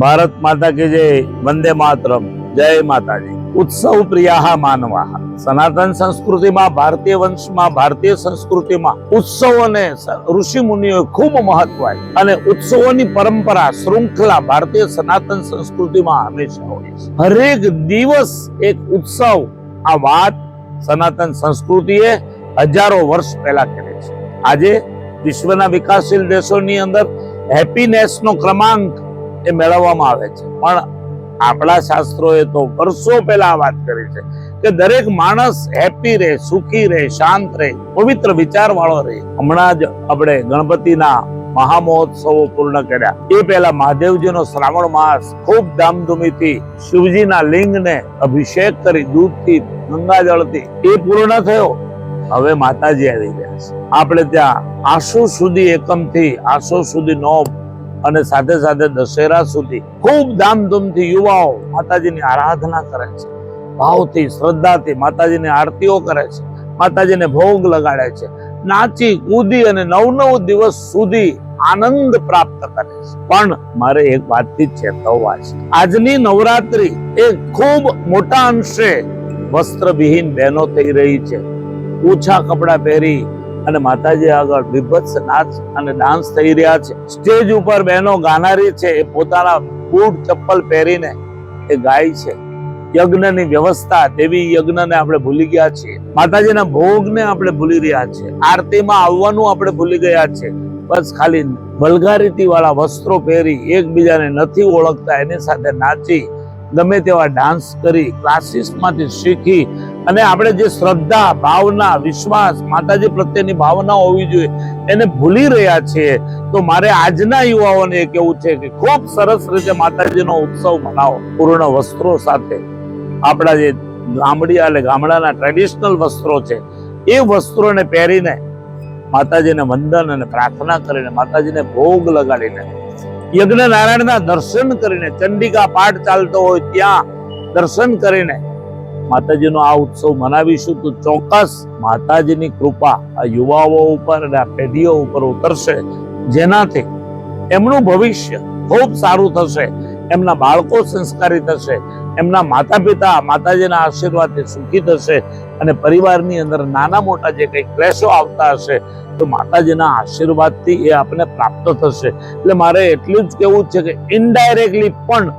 ભારત માતા કે જય, વંદે માતરમ, જય માતાજી. ઉત્સવ પ્રિયા માનવા સનાતન સંસ્કૃતિમાં, ભારતીય વંશમાં, ભારતીય સંસ્કૃતિમાં ઉત્સવોને ઋષિ મુનિઓએ ખૂબ મહત્વ આપ્યું. અને ઉત્સવોની પરંપરા શૃંખલા ભારતીય સનાતન સંસ્કૃતિમાં હંમેશા હોય છે. હરેક દિવસ એક ઉત્સવ, આ વાત સનાતન સંસ્કૃતિએ હજારો વર્ષ પહેલા કરી છે. આજે વિશ્વના વિકાસશીલ દેશોની અંદર હેપીનેસનો ક્રમાંક એ મેળવવામાં આવે છે. પણ આપણા શાસ્ત્રોએ તો વર્ષો પહેલા વાત કરી છે કે દરેક માણસ હેપી રહે, સુખી રહે, શાંત રહે, પવિત્ર વિચારવાળો રહે. હમણાં જ આપણે ગણપતિના મહામહોત્સવો પૂર્ણ કર્યા. એ પહેલા મહાદેવજીનો શ્રાવણ માસ ખૂબ ધામધૂમીથી શિવજીના લિંગને અભિષેક કરી દૂધથી, ગંગાજળથી એ પૂર્ણ થયો. હવે માતાજી આવી ગયા છે. આપણે ત્યાં આંસુ સુધી એકમથી આંસુ સુધી નોમ અને સાથે સાથે દશેરા સુધી ખૂબ ધામધૂમથી યુવાઓ માતાજીની આરાધના કરે છે. ભાવથી, શ્રદ્ધાથી માતાજીની આરતીઓ કરે છે. માતાજીને ભોગ લગાડે છે. નાચી, કૂદી અને નવ નવ દિવસ સુધી આનંદ પ્રાપ્ત કરે છે. પણ મારે એક વાતથી ચેતવવા છે. આજની નવરાત્રી એ ખૂબ મોટા અંશે વસ્ત્રવિહીન બહેનો થઈ રહી છે. ઓછા કપડાં પહેરી અને માતાજી આગળ વિભત્સ નાચ અને ડાન્સ થઈ રહ્યા છે. સ્ટેજ ઉપર બહેનો ગાનારી છે. એ પોતાના બૂટ, ચપ્પલ પહેરીને એ ગાય છે. યજ્ઞની વ્યવસ્થા દેવી યજ્ઞને આપણે ભૂલી ગયા છીએ. માતાજીના ભોગને આપણે ભૂલી રહ્યા છીએ. આરતીમાં આવવાનું આપણે ભૂલી ગયા છીએ બસ ખાલી વલ્ગારિટી વાળા વસ્ત્રો પહેરી એકબીજાને નથી ઓળખતા. એની સાથે નાચી ગમે તેવા ડાન્સ કરી ક્લાસીસમાંથી શીખી અને આપણે જે શ્રદ્ધા, ભાવના, વિશ્વાસ, માતાજી પ્રત્યેની ભાવના હોવી જોઈએ, એને ભૂલી રહ્યા છીએ, તો મારે આજના યુવાઓને એ કહેવું છે કે ખૂબ સરસ રીતે માતાજીનો ઉત્સવ મનાવો. પૂર્ણ વસ્ત્રો સાથે. આપણા જે ગામડિયા એટલે ગામડાના ટ્રેડિશનલ વસ્ત્રો છે, એ વસ્ત્રોને પહેરીને માતાજીને વંદન અને પ્રાર્થના કરીને, માતાજીને ભોગ લગાડીને યજ્ઞ નારાયણના દર્શન કરીને, ચંડિકા પાઠ ચાલતો હોય ત્યાં દર્શન કરીને માતાજીનો આ ઉત્સવ મનાવીશું, તો ચોક્કસ માતાજીની કૃપા આ યુવાઓ ઉપર અને આ પેઢીઓ ઉપર ઉતરશે. જેનાથી એમનું ભવિષ્ય ખૂબ સારું થશે, એમના બાળકો સંસ્કારી થશે, એમના માતા પિતા માતાજીના આશીર્વાદથી સુખી થશે અને પરિવારની અંદર નાના મોટા જે કંઈ ક્લેશો આવતા હશે, તો માતાજીના આશીર્વાદથી એ આપણને પ્રાપ્ત થશે. એટલે મારે એટલું જ કહેવું છે કે ઇનડાયરેક્ટલી પણ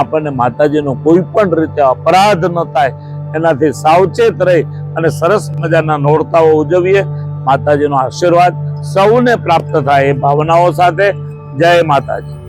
આપણને માતાજીનો કોઈ પણ રીતે અપરાધ ન થાય એનાથી સાવચેત રહી અને સરસ મજાના નોરતાઓ ઉજવીએ. માતાજીનો આશીર્વાદ સૌને પ્રાપ્ત થાય એ ભાવનાઓ સાથે. જય માતાજી.